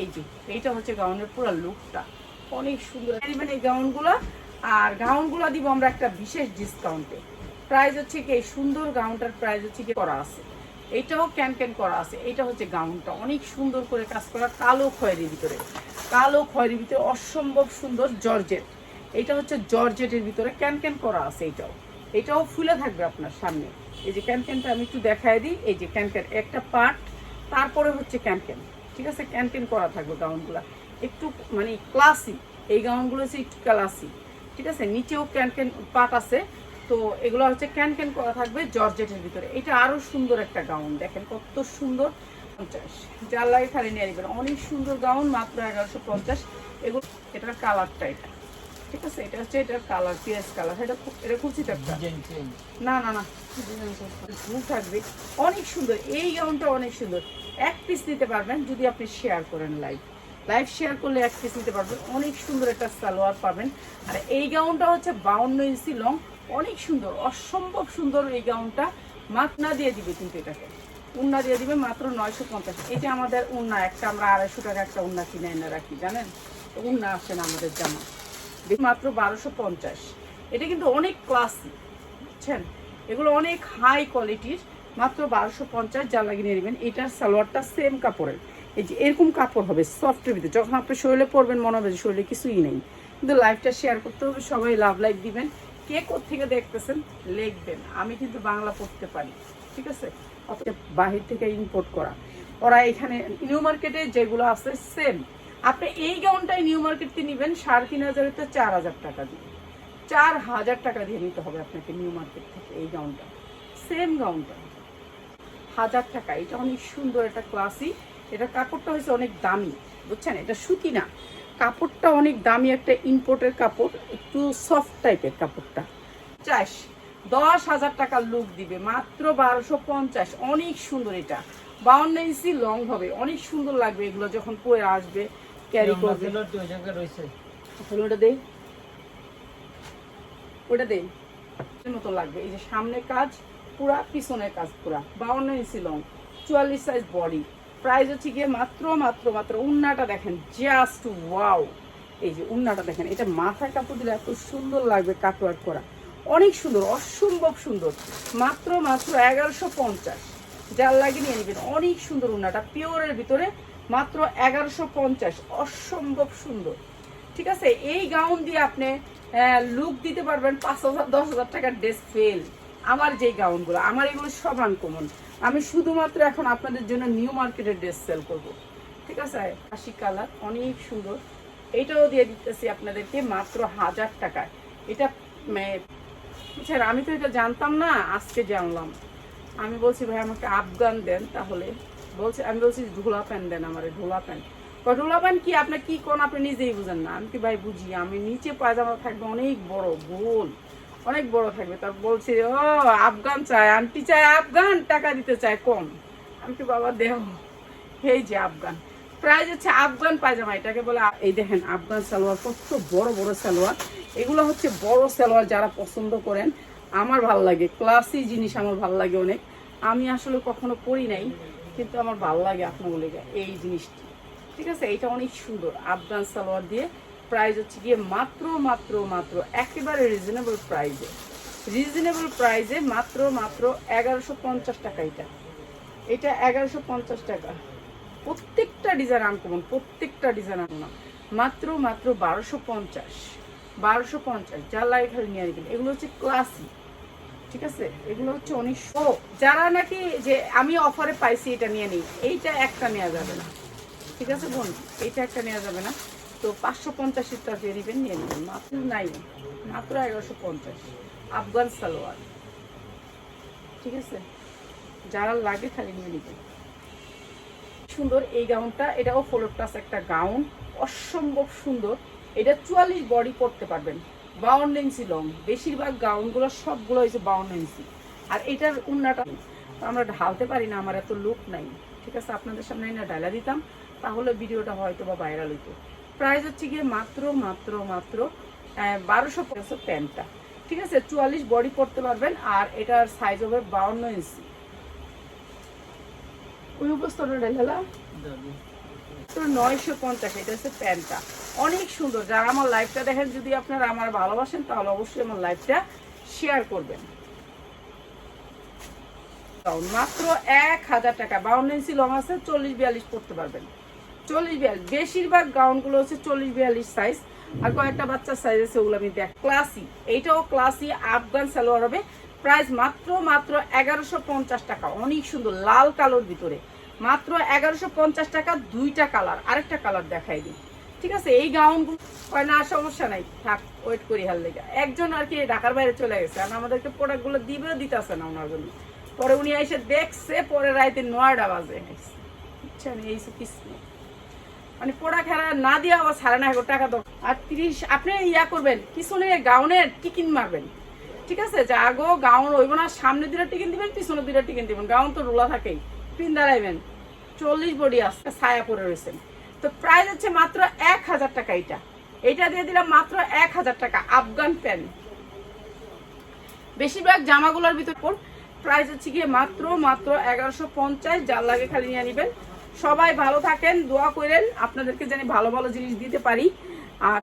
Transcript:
এই যে, এইটা হচ্ছে গাউনের পুরো লুকটা অনেক সুন্দর। এই গাউনগুলো, আর গাউনগুলো দিব আমরা একটা বিশেষ ডিসকাউন্টে প্রাইস হচ্ছে কি, এই সুন্দর গাউনটার প্রাইস হচ্ছে কি করা আছে। এইটাও ক্যান করা আছে। এইটা হচ্ছে গাউনটা। অনেক সুন্দর করে কাজ করা কালো খয়েরির ভিতরে। কালো খয়েরির ভিতরে অসম্ভব সুন্দর জর্জেট। এইটা হচ্ছে জর্জেটের ভিতরে ক্যান ক্যান করা আছে এইটাও এটাও ফুলে থাকবে আপনার সামনে। এই যে ক্যান ক্যানটা আমি একটু দেখাই দিই। এই যে ক্যান ক্যান একটা পার্ট তারপরে হচ্ছে ক্যান ক্যান ঠিক আছে ক্যান ক্যান করা থাকবে গাউনগুলো। একটু মানে ক্লাসি এই গাউনগুলো হচ্ছে একটু ক্লাসি ঠিক আছে? নিচেও ক্যান ক্যান পার্ট আছে তো এগুলো হচ্ছে ক্যান ক্যান করা থাকবে জর্জেটের ভিতরে। এটা আরও সুন্দর একটা গাউন দেখেন কত সুন্দর। পঞ্চাশ। যার লাগে খালি নিয়ে নেবেন। অনেক সুন্দর গাউন মাত্র এগারোশো পঞ্চাশ। এগুলো এটার কালারটা এটা ঠিক আছে? এটা হচ্ছে এটার কালার পিএস কালার। এটা খুব- এটা কুচিত একটা না না না। থাকবে। অনেক সুন্দর। এই গাউনটা অনেক সুন্দর। এক পিস নিতে পারবেন যদি আপনি শেয়ার করেন লাইভ লাইভ শেয়ার করলে এক পিস নিতে পারবেন। অনেক সুন্দর একটা সালোয়ার পাবেন। আর এই গাউনটা হচ্ছে বাউন্ন ইঞ্চি লং অনেক সুন্দর, অসম্ভব সুন্দর এই গাউনটা মাতনা দিয়ে দিবে কিন্তু এটাকে। উন্না দিয়ে দিবে মাত্র নয়শো পঞ্চাশ। এটা আমাদের উন্না, একটা আমরা আড়াইশো টাকা একটা উন্না কিনে এনে রাখি, জানেন? উন্না আসে না আমাদের জামা। মাত্র বারোশো পঞ্চাশ। এটা কিন্তু অনেক ক্লাসি বুঝছেন? এগুলো অনেক হাই কোয়ালিটির মাত্র বারোশো পঞ্চাশ যা লাগিয়ে নিয়ে নেবেন, এটার সালোয়ারটা সেম কাপড়ের। এই যে এরকম কাপড় হবে সফটের ভিতরে। যখন আপনি শরীরে পরবেন, মনে হবে যে শরীরে কিছুই নেই। কিন্তু লাইফটা শেয়ার করতে হবে, সবাই লাভ লাইক দিবেন। কে থেকে দেখতেছেন, লিখবেন। আমি কিন্তু বাংলা পড়তে পারি, ঠিক আছে? অথচ বাহির থেকে ইম্পোর্ট করা। ওরা এখানে নিউ মার্কেটে যেগুলো আছে সেম আপনি এই গাউনটাই নিউ মার্কেটে নেবেন, সাড়ে তিন হাজারের তো চার হাজার টাকা দিয়ে। চার হাজার টাকা দিয়ে নিতে হবে আপনাকে নিউ মার্কেট থেকে এই গাউনটা সেম গাউনটা হাজার টাকা। এটা অনেক সুন্দর একটা ক্লাসি এটা কাপড়টা হয়েছে অনেক দামি বুঝছেন? এটা সুতি না। কাপড়টা অনেক দামি একটা ইম্পোর্টের কাপড় একটু সফট টাইপের কাপড়টা। চাষ দশ হাজার টাকার লুক দিবে মাত্র বারোশো পঞ্চাশ। অনেক সুন্দর এটা। বাউন্ন ইঞ্চি লং হবে। অনেক সুন্দর লাগবে এগুলো যখন পরে আসবে ক্যারি করবে। ওটা দে। ওটা দে। এর মতো লাগবে। এই যে সামনে কাজ পুরা, পিছনের কাজ পুরা। বাউন্ন ইঞ্চি লং চুয়াল্লিশ সাইজ বডি প্রাইস হচ্ছে গিয়ে মাত্র মাত্র মাত্র উন্নাটা দেখেন জাস্ট ওয়াও এই যে উন্নাটা দেখেন, এটা মাথায় কাপড় দিলে এত সুন্দর লাগবে কাটওয়ার্ক করা। অনেক সুন্দর, অসম্ভব সুন্দর। মাত্র মাত্র এগারোশো পঞ্চাশ। যার লাগে নিয়ে নেবেন, অনেক সুন্দর উন্নাটা পিওরের ভিতরে মাত্র এগারোশো পঞ্চাশ। অসম্ভব সুন্দর। ঠিক আছে? এই গাউন দিয়ে আপনি লুক দিতে পারবেন পাঁচ হাজার, দশ হাজার টাকার ড্রেস ফেল আমার যে গাউনগুলো, আমার এগুলো সব আনকমন আমি শুধুমাত্র এখন আপনাদের জন্য নিউ মার্কেটের ড্রেস সেল করব। ঠিক আছে? আশি কালার অনেক সুন্দর। এইটাও দিয়ে দিতেছি আপনাদেরকে মাত্র হাজার টাকায়। এটা মে- স্যার, আমি তো এটা জানতাম না, আজকে জানলাম। আমি বলছি, ভাই, আমাকে আফগান দেন তাহলে। বলছে, আমি বলছি, ঢোলা প্যান্ট দেন আমার, ঢোলা প্যান্ট। ঢোলা প্যান্ট কি? আপনি কি কোন আপনি নিজেই বুঝেন না। আমি কি, ভাই, বুঝি। আমি নিচে পায়জামা থাকবে অনেক বড়, গোল। অনেক বড় থাকবে। তার বলছে ও, আফগান চায়, আন্টি চায় আফগান, টাকা দিতে চায় কম। আমি বাবা, দেহ, এই যে আফগান। প্রাইস হচ্ছে আফগান পায়জামা, এটাকে বলে এই দেখেন, আফগান সালোয়ার, কত বড় বড় সালোয়ার। এগুলো হচ্ছে বড় সালোয়ার যারা পছন্দ করেন, আমার ভালো লাগে। ক্লাসি জিনিস আমার ভালো লাগে অনেক। আমি আসলে কখনো পরি নাই, কিন্তু আমার ভালো লাগে আপনার বলে এই জিনিসটি। ঠিক আছে? এটা অনেক সুন্দর, আফগান সালোয়ার দিয়ে প্রাইস হচ্ছে গিয়ে মাত্র মাত্র মাত্র একেবারে রিজনেবল প্রাইসে রিজনেবল প্রাইসে মাত্র মাত্র এগারোশো পঞ্চাশ টাকা এটা। এটা এগারোশো পঞ্চাশ টাকা। প্রত্যেকটা ডিজাইন আনকমন প্রত্যেকটা ডিজাইন আনকমন মাত্র মাত্র বারোশো পঞ্চাশ। বারোশো পঞ্চাশ যা লাগে নিয়ে নেবেন এগুলো হচ্ছে ক্লাসি ঠিক আছে? এগুলো হচ্ছে অনেক যারা নাকি যে আমি অফারে পাইছি, এটা নিয়ে নিই। এইটা একটা নেওয়া যাবে না। ঠিক আছে বোন এইটা একটা নেওয়া যাবে না। তো পাঁচশো পঞ্চাশের টাকা নেবেন নিয়ে নেবেন। মাত্র নাই। মাত্র এগারোশো পঞ্চাশ। আফগান সালোয়ার। ঠিক আছে? যারা লাগে খালি নিয়ে নেবেন। সুন্দর এই গাউনটা। এটাও ফোলোর টাস একটা গাউন। অসম্ভব সুন্দর। এটা চুয়াল্লিশ বডি পরতে পারবেন। বাউন্ন ইঞ্চি লং বেশিরভাগ গাউনগুলো সবগুলো হয়েছে বাউন্ন ইঞ্চি। আর এটার উন্নাটা আমরা ঢালতে পারি না, আমার এত লুক নাই। ঠিক আছে? আপনাদের সামনে না ডালা দিতাম। তাহলে ভিডিওটা হয়তো বা ভাইরাল হইতো। প্রাইস হচ্ছে গিয়ে মাত্র মাত্র মাত্র বারোশো পঞ্চাশ প্যান্টটা। ঠিক আছে? চুয়াল্লিশ বডি পরতে পারবেন আর এটার সাইজ হবে বাউন্ন ইঞ্চি নয়শো পঞ্চাশ, এটা হচ্ছে অনেক সুন্দর। যারা আমার দেখেন, যদি আপনারা আমার ভালোবাসেন, তাহলে অবশ্যই আমার শেয়ার করবেন। মাত্র এক হাজার টাকা। বাউন্ন ইঞ্চি লং আছে, চল্লিশ, বিয়াল্লিশ পড়তে পারবেন। চল্লিশ বিয়াল্লিশ। বেশিরভাগ গাউনগুলো হচ্ছে চল্লিশ বিয়াল্লিশ সাইজ আর কয়েকটা বাচ্চার সাইজ আছে, ওগুলো আমি দেখ ক্লাসি এইটাও ক্লাসি আফগান সালোয়ার হবে। প্রাইস মাত্র মাত্র এগারোশো পঞ্চাশ টাকা। অনেক সুন্দর, লাল কালোর ভিতরে। মাত্র এগারোশো পঞ্চাশ টাকা, দুইটা কালার আরেকটা কালার দেখাই দিই। ঠিক আছে? এই গাউনগুলো না সমস্যা নাই। থাক ওয়েট করি হাল লেগে। একজন আর কি ঢাকার বাইরে চলে গেছে। আর আমাদেরকে প্রোডাক্টগুলো দিবেও দিতেছে না ওনার জন্য। পরে উনি এসে দেখছে, পরে রাইতে নয়টা বাজে। বুঝছেন এই কিছু মানে পোড়া খেলা না দিয়ে আবার সাড়ে নয় হাজার টাকা দাও। আর তিরিশ, আপনি ইয়া করবেন, পিছনে গাউনের টিকিন মারবেন। ঠিক আছে? যে আগো গাউন হইব না সামনে দুটো টিকিন দিবেন পিছনে দুটো টিকিন দিবেন। গাউন তো রোলা থাকেই, পিন দাঁড়াইবেন। চল্লিশ বডি আসছে ছায়া পরে রয়েছেন তো প্রাইস হচ্ছে মাত্র এক হাজার টাকা এটা এটা দিয়ে দিলাম মাত্র এক হাজার টাকা আফগান প্যান্ট। বেশিরভাগ জামাগুলোর ভিতর প্রাইস হচ্ছে গিয়ে মাত্র মাত্র এগারোশো পঞ্চাশ, যার লাগে খালি নিয়ে নেবেন। সবাই ভালো থাকেন দোয়া করেন। আপনাদেরকে জানি ভালো ভালো জিনিস দিতে পারি।